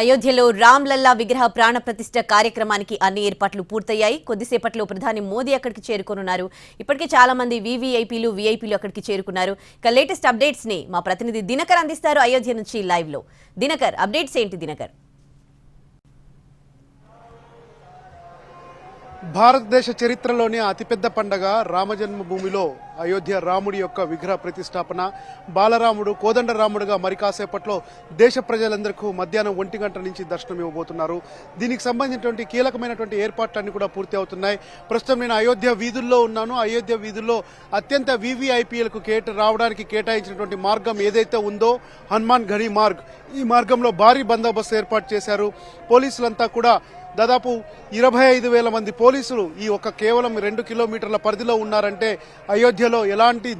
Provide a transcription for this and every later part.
అయోధ్యలో రామ్లల్లా విగ్రహ ప్రాణ ప్రతిష్ఠ కార్యక్రమానికి అన్ని ఏర్పాట్లు పూర్తయ్యాయి. కొద్దిసేపట్లో ప్రధాని మోదీ అక్కడికి చేరుకోనున్నారు. ఇప్పటికే చాలా మంది వీవీఐపీలు వీఐపీలు అక్కడికి చేరుకున్నారు. ఇక లేటెస్ట్ అప్డేట్స్ని మా ప్రతినిధి దినకర్ అందిస్తారు అయోధ్య నుంచి లైవ్లో దినకర్ అప్డేట్స్ ఏంటి దినకర్? భారతదేశ చరిత్రలోనే అతిపెద్ద పండగ రామజన్మభూమిలో అయోధ్య రాముడి యొక్క విగ్రహ ప్రతిష్టాపన. బాలరాముడు కోదండ రాముడుగా మరి కాసేపట్లో దేశ ప్రజలందరికీ మధ్యాహ్నం ఒంటి గంట నుంచి దర్శనం ఇవ్వబోతున్నారు. దీనికి సంబంధించినటువంటి కీలకమైనటువంటి ఏర్పాట్లన్నీ కూడా పూర్తి అవుతున్నాయి. ప్రస్తుతం నేను అయోధ్య వీధుల్లో ఉన్నాను. అయోధ్య వీధుల్లో అత్యంత వివిఐపీఎల్కు కేట రావడానికి కేటాయించినటువంటి మార్గం ఏదైతే ఉందో హనుమాన్ ఘని మార్గ్. ఈ మార్గంలో భారీ బందోబస్తు ఏర్పాటు చేశారు. పోలీసులంతా కూడా దాదాపు ఇరవై ఐదు వేల మంది పోలీసులు ఈ ఒక్క కేవలం రెండు కిలోమీటర్ల పరిధిలో ఉన్నారంటే అయోధ్యలో ఎలాంటి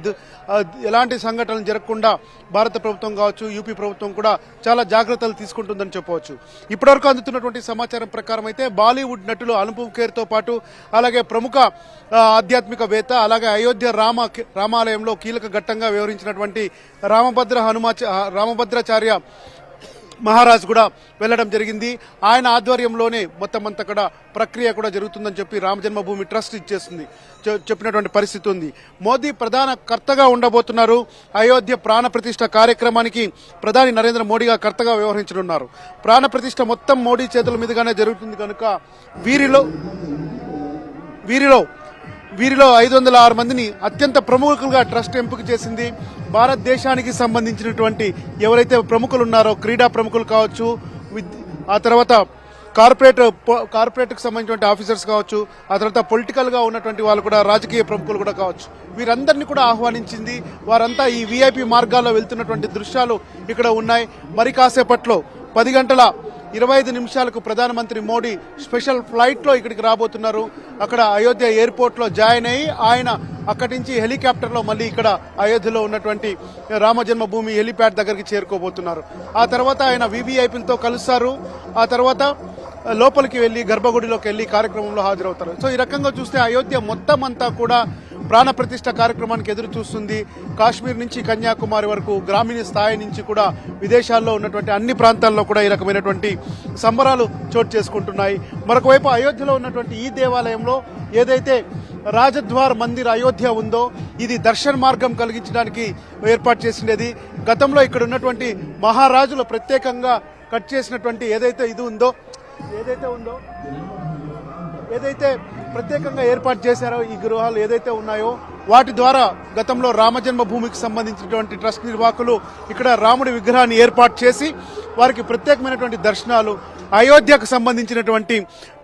ఎలాంటి సంఘటనలు జరగకుండా భారత ప్రభుత్వం కావచ్చు యూపీ ప్రభుత్వం కూడా చాలా జాగ్రత్తలు తీసుకుంటుందని చెప్పవచ్చు. ఇప్పటివరకు అందుతున్నటువంటి సమాచారం ప్రకారం అయితే బాలీవుడ్ నటులు అనుపమ్ ఖేర్తో పాటు అలాగే ప్రముఖ ఆధ్యాత్మికవేత్త అలాగే అయోధ్య రామ రామాలయంలో కీలక ఘట్టంగా వ్యవహరించినటువంటి రామభద్ర హనుమాచ రామభద్రాచార్య మహారాజ్ కూడా వెళ్ళడం జరిగింది. ఆయన ఆధ్వర్యంలోనే మొత్తం అంతా కూడా ప్రక్రియ కూడా జరుగుతుందని చెప్పి రామ జన్మభూమి ట్రస్ట్ ఇచ్చేస్తుంది చెప్పినటువంటి పరిస్థితి ఉంది. మోదీ ప్రధాన కర్తగా ఉండబోతున్నారు. అయోధ్య ప్రాణప్రతిష్ఠ కార్యక్రమానికి ప్రధాని నరేంద్ర మోడీగా కర్తగా వ్యవహరించనున్నారు. ప్రాణప్రతిష్ఠ మొత్తం మోడీ చేతుల మీదుగానే జరుగుతుంది కనుక వీరిలో వీరిలో వీరిలో ఐదు వందల ఆరు మందిని అత్యంత ప్రముఖులుగా ట్రస్ట్ ఎంపిక చేసింది. భారతదేశానికి సంబంధించినటువంటి ఎవరైతే ప్రముఖులు ఉన్నారో క్రీడా ప్రముఖులు కావచ్చు విద్- ఆ తర్వాత కార్పొరేట్ కార్పొరేట్కు కార్పొరేట్కి సంబంధించినటువంటి ఆఫీసర్స్ కావచ్చు ఆ తర్వాత పొలిటికల్గా ఉన్నటువంటి వాళ్ళు కూడా రాజకీయ ప్రముఖులు కూడా కావచ్చు. వీరందరినీ కూడా ఆహ్వానించింది. వారంతా ఈ వీఐపీ మార్గాల్లో వెళ్తున్నటువంటి దృశ్యాలు ఇక్కడ ఉన్నాయి. మరి కాసేపట్లో పది గంటల ఇరవై ఐదు నిమిషాలకు ప్రధానమంత్రి మోడీ స్పెషల్ ఫ్లైట్లో ఇక్కడికి రాబోతున్నారు. అక్కడ అయోధ్య ఎయిర్పోర్ట్లో జాయిన్ అయ్యి ఆయన అక్కడి నుంచి హెలికాప్టర్లో మళ్ళీ ఇక్కడ అయోధ్యలో ఉన్నటువంటి రామజన్మభూమి హెలిప్యాడ్ దగ్గరికి చేరుకోబోతున్నారు. ఆ తర్వాత ఆయన వివిఐపీలతో కలుస్తారు. ఆ తర్వాత లోపలికి వెళ్ళి గర్భగుడిలోకి వెళ్ళి కార్యక్రమంలో హాజరవుతారు. సో ఈ రకంగా చూస్తే అయోధ్య మొత్తం అంతా కూడా ప్రాణప్రతిష్ఠ కార్యక్రమానికి ఎదురు చూస్తుంది కాశ్మీర్ నుంచి కన్యాకుమారి వరకు గ్రామీణ స్థాయి నుంచి కూడా విదేశాల్లో ఉన్నటువంటి అన్ని ప్రాంతాల్లో కూడా ఈ రకమైనటువంటి సంబరాలు చోటు చేసుకుంటున్నాయి. మరొకవైపు అయోధ్యలో ఉన్నటువంటి ఈ దేవాలయంలో ఏదైతే రాజద్వార్ మందిర్ అయోధ్య ఉందో ఇది దర్శన మార్గం కలిగించడానికి ఏర్పాటు చేసినది గతంలో ఇక్కడ ఉన్నటువంటి మహారాజులు ప్రత్యేకంగా కట్ చేసినటువంటి ఏదైతే ఇది ఉందో ఏదైతే ఉందో ఏదైతే ప్రత్యేకంగా ఏర్పాటు చేశారో ఈ గృహాలు ఏదైతే ఉన్నాయో వాటి ద్వారా గతంలో రామజన్మ భూమికి సంబంధించినటువంటి ట్రస్ట్ నిర్వాహకులు ఇక్కడ రాముడి విగ్రహాన్ని ఏర్పాటు చేసి వారికి ప్రత్యేకమైనటువంటి దర్శనాలు అయోధ్యకు సంబంధించినటువంటి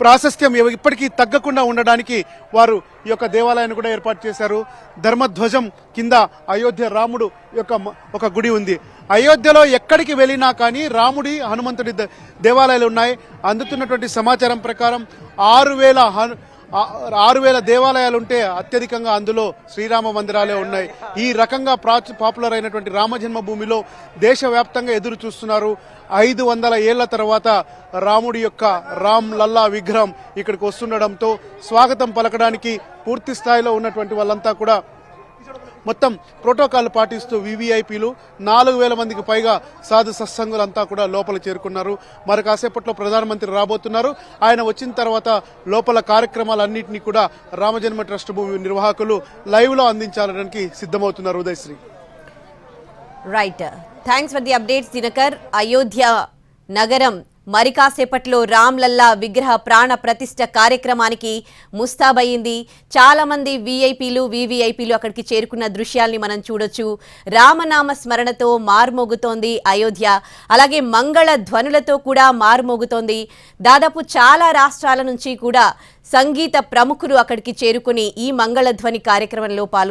ప్రాశస్త్యం ఇప్పటికీ తగ్గకుండా ఉండడానికి వారు ఈ యొక్క దేవాలయాన్ని కూడా ఏర్పాటు చేశారు. ధర్మధ్వజం కింద అయోధ్య రాముడు యొక్క ఒక గుడి ఉంది. అయోధ్యలో ఎక్కడికి వెళ్ళినా కానీ రాముడి హనుమంతుడి దేవాలయాలు ఉన్నాయి. అందుతున్నటువంటి సమాచారం ప్రకారం ఆరు వేల ఆరు వేల దేవాలయాలు ఉంటే అత్యధికంగా అందులో శ్రీరామ మందిరాలే ఉన్నాయి. ఈ రకంగా ప్రాచు పాపులర్ అయినటువంటి రామ జన్మభూమిలో దేశవ్యాప్తంగా ఎదురు చూస్తున్నారు. ఐదు వందల ఏళ్ళ తర్వాత రాముడి యొక్క రామ్ లల్లా విగ్రహం ఇక్కడికి వస్తుండడంతో స్వాగతం పలకడానికి పూర్తి స్థాయిలో ఉన్నటువంటి వాళ్ళంతా కూడా మొత్తం ప్రోటోకాల్ పాటిస్తూ వివిఐపీలు నాలుగు వేల మందికి పైగా సాధు సత్సంగులంతా కూడా లోపల చేరుకున్నారు. మరి కాసేపట్లో ప్రధానమంత్రి రాబోతున్నారు. ఆయన వచ్చిన తర్వాత లోపల కార్యక్రమాలన్నింటినీ కూడా రామజన్మ ట్రస్ట్ భూమి నిర్వాహకులు లైవ్లో అందించాలడానికి సిద్ధమవుతున్నారు Udayasri. Right thanks for the updates Dinakar Ayodhya నగరం మరి కాసేపట్లో రామ్లల్లా విగ్రహ ప్రాణ ప్రతిష్ట కార్యక్రమానికి ముస్తాబయ్యింది. చాలామంది వీఐపీలు వీవీఐపీలు అక్కడికి చేరుకున్న దృశ్యాల్ని మనం చూడొచ్చు. రామనామ స్మరణతో మార్మోగుతోంది అయోధ్య. అలాగే మంగళ ధ్వనులతో కూడా మార్మోగుతోంది. దాదాపు చాలా రాష్ట్రాల నుంచి కూడా సంగీత ప్రముఖులు అక్కడికి చేరుకుని ఈ మంగళ ధ్వని కార్యక్రమంలో పాల్గొన్నారు